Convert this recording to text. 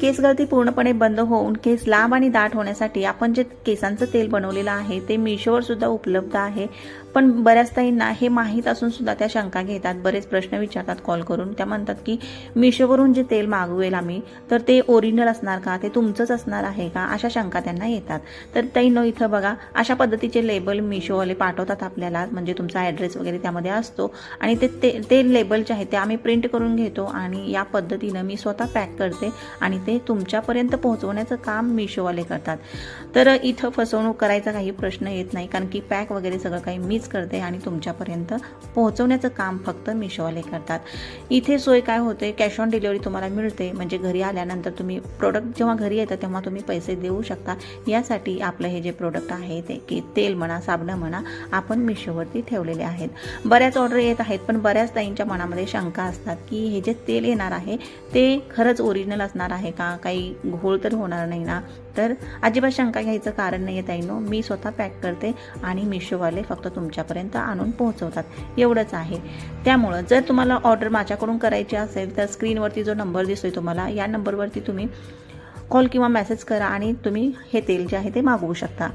केस गळती पूर्णपणे बंद होऊन केस लांब आणि दाट होण्यासाठी आपण जे केसांचं तेल बनवलेलं आहे ते मिशोवर सुद्धा उपलब्ध आहे. पण बऱ्याच ताईंना हे माहीत असून सुद्धा त्या शंका घेतात. बरेच प्रश्न विचारतात कॉल करून. त्या म्हणतात की मिशोवरून जे तेल मागवेल आम्ही तर ते ओरिजिनल असणार का? ते तुमचंच असणार आहे का? अशा शंका त्यांना येतात. तर ताईंनो इथं बघा अशा पद्धतीचे लेबल मिशोवाले पाठवतात आपल्याला. म्हणजे तुमचा ॲड्रेस वगैरे त्यामध्ये असतो. आणि ते ते ते लेबल जे आहे ते आम्ही प्रिंट करून घेतो. आणि या पद्धतीनं मी स्वतः पॅक करते. आणि ते तुमच्यापर्यंत पोहोचवण्याचं काम मिशोवाले करतात. तर इथं फसवणूक करायचा काही प्रश्न येत नाही कारण की पॅक वगैरे सगळं काही मीच करते आणि तुमच्यापर्यंत पोहोचवण्याचं काम फक्त मिशोवाले करतात. इथे सोय काय होते? कॅश ऑन डिलिव्हरी तुम्हाला मिळते. म्हणजे घरी आल्यानंतर तुम्ही प्रोडक्ट जेव्हा घरी येतं तेव्हा तुम्ही पैसे देऊ शकता. यासाठी आपलं हे जे प्रोडक्ट आहे ते की तेल म्हणा साबणं म्हणा आपण मिशोवरती ठेवलेले आहेत. बऱ्याच ऑर्डर येत आहेत पण बऱ्याच ताईंच्या मनामध्ये शंका असतात की हे जे तेल येणार आहे ते खरंच ओरिजिनल असणार आहे का? काही घोळ तर होणार नाही ना? तर अजिबात शंका घ्यायचं कारण नाही आहे ताईनो. मी स्वतः पॅक करते आणि मिशोवाले फक्त तुमच्यापर्यंत आणून पोहोचवतात. एवढंच आहे. त्यामुळं जर तुम्हाला ऑर्डर माझ्याकडून करायची असेल तर स्क्रीनवरती जो नंबर दिसतोय तुम्हाला या नंबरवरती तुम्ही कॉल किंवा मेसेज करा आणि तुम्ही हे तेल जे आहे ते मागवू शकता.